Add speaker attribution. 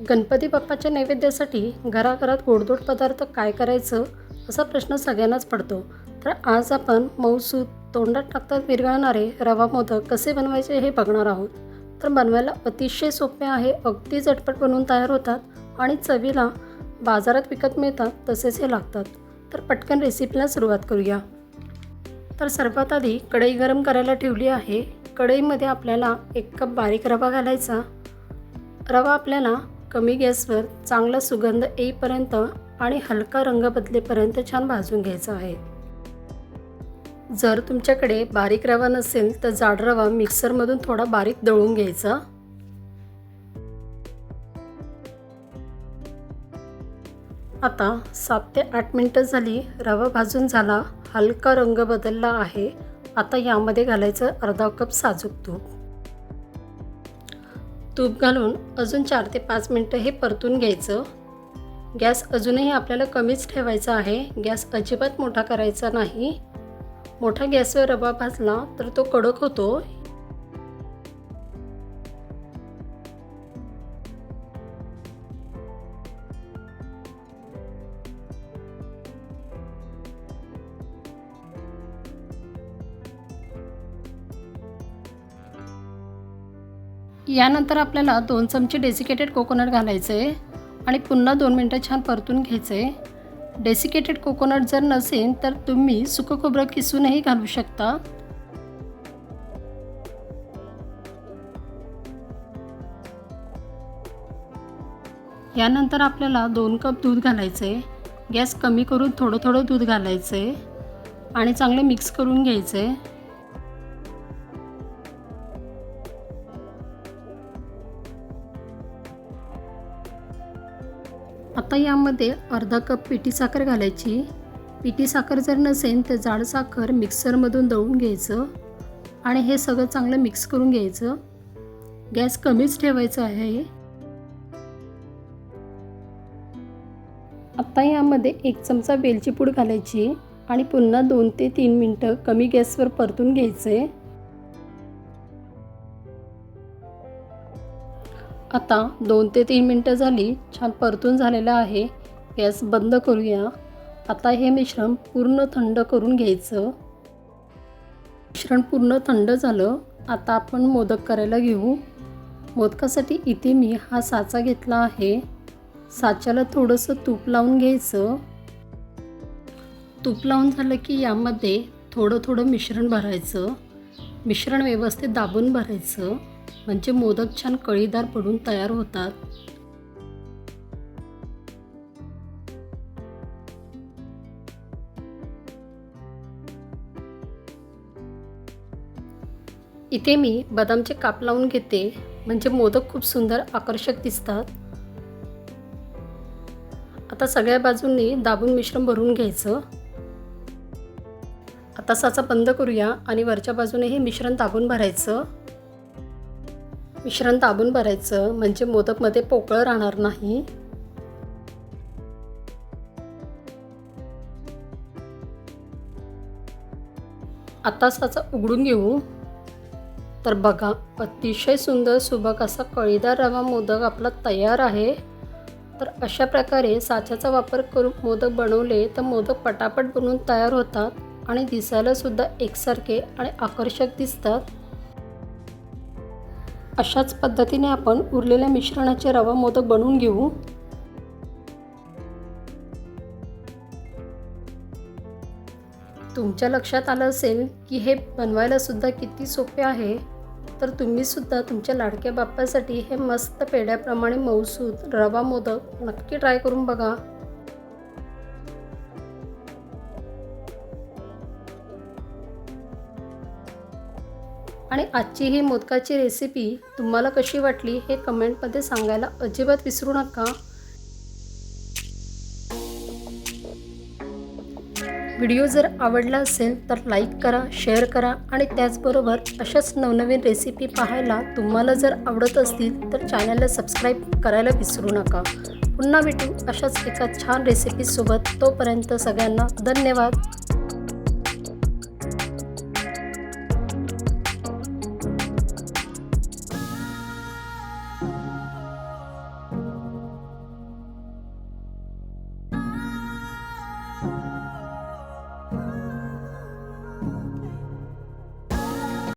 Speaker 1: गणपती बाप्पाच्या नैवेद्यासाठी घराघरात गोडधोड पदार्थ काय करायचं असा प्रश्न सगळ्यांनाच पडतो. तर आज आपण मऊसूद तोंडात टाकतात विरघळणारे रवा मोदक कसे बनवायचे हे बघणार आहोत. तर बनवायला अतिशय सोपे आहे अगदी झटपट बनवून तयार होतात आणि चवीला बाजारात विकत मिळतात तसेच हे लागतात. तर पटकन रेसिपीला सुरुवात करूया. तर सर्वात आधी कढई गरम करायला ठेवली आहे. कढईमध्ये आपल्याला एक कप बारीक रवा घालायचा. रवा आपल्याला कमी गॅसवर चांगला सुगंध येईपर्यंत आणि हलका रंग बदलेपर्यंत छान भाजून घ्यायचा आहे. जर तुमच्याकडे बारीक रवा नसेल तर जाड रवा मिक्सरमधून थोडा बारीक दळून घ्यायचा. आता सात ते आठ मिनटं झाली रवा भाजून झाला हलका रंग बदलला आहे. आता यामध्ये घालायचं अर्धा कप साजूक तूप. तूप घालून अजून चार ते पाच मिनटं हे परतून घ्यायचं. गॅस अजूनही आपल्याला कमीच ठेवायचा आहे. गॅस अजिबात मोठा करायचा नाही. मोठा गॅसवर रवा भाजला तर तो कडक होतो. यानंतर आपल्याला दोन चमचे डेसिकेटेड कोकोनट घालायचं आहे आणि पुन्हा दोन मिनटं छान परतून घ्यायचं. आहे डेसिकेटेड कोकोनट जर नसेल तर तुम्ही सुकं खोबरं किसूनही घालू शकता. यानंतर आपल्याला दोन कप दूध घालायचं. आहे गॅस कमी करून थोडं थोडं दूध घालायचं आहे आणि चांगलं मिक्स करून घ्यायचं. आता यामध्ये अर्धा कप पिठी साखर घालायची. पिठी साखर जर नसेल तर जाड साखर मिक्सरमधून दळून घ्यायचं आणि हे सगळं चांगलं मिक्स करून घ्यायचं. गॅस कमीच ठेवायचा आहे. आता यामध्ये एक चमचा वेलची पूड घालायची आणि पुन्हा दोन ते तीन मिनटं कमी गॅसवर परतून घ्यायचं. आता दोन ते तीन मिनटं झाली छान परतून झालेलं आहे. गॅस बंद करूया. आता हे मिश्रण पूर्ण थंड करून घ्यायचं. मिश्रण पूर्ण थंड झालं. आता आपण मोदक करायला घेऊ. मोदकासाठी इथे मी हा साचा घेतला आहे. साच्याला थोडंसं तूप लावून घ्यायचं. तूप लावून झालं की यामध्ये थोडं थोडं मिश्रण भरायचं. मिश्रण व्यवस्थित दाबून भरायचं. म्हणजे मोदक छान कळीदार पडून तयार होतात. इथे मी बदामचे काप लावून घेते. म्हणजे मोदक खूप सुंदर आकर्षक दिसतात. आता सगळ्या बाजूंनी दाबून मिश्रण भरून घ्यायचं. आता साचा बंद करूया आणि वरच्या बाजूने हे मिश्रण दाबून भरायचं. मिश्रण दाबून भरायचं म्हणजे मोदकमध्ये पोकळ राहणार नाही. आता साचा उघडून घेऊ. तर बघा अतिशय सुंदर सुबक असा कळीदार रवा मोदक आपला तयार आहे. तर अशा प्रकारे साच्याचा वापर करून मोदक बनवले तर मोदक पटापट बनवून तयार होतात आणि दिसायलासुद्धा एकसारखे आणि आकर्षक दिसतात. अशाच पद्धतीने आपण उरलेल्या मिश्रणाचे रवा मोदक बनवून घेऊ. तुमच्या लक्षात आलं असेल की हे बनवायला सुद्धा किती सोपे आहे तर तुम्हीसुद्धा तुमच्या लाडक्या बाप्पासाठी हे मस्त पेड्याप्रमाणे मऊसूद रवा मोदक नक्की ट्राय करून बघा. आणि आजची ही मोदकाची रेसिपी तुम्हाला कशी वाटली हे कमेंटमध्ये सांगायला अजिबात विसरू नका. व्हिडिओ जर आवडला असेल तर लाईक करा शेअर करा आणि त्याचबरोबर अशाच नवनवीन रेसिपी पाहायला तुम्हाला जर आवडत असतील तर चॅनलला सबस्क्राईब करायला विसरू नका. पुन्हा भेटू अशाच एका छान रेसिपीसोबत तोपर्यंत सगळ्यांना धन्यवाद.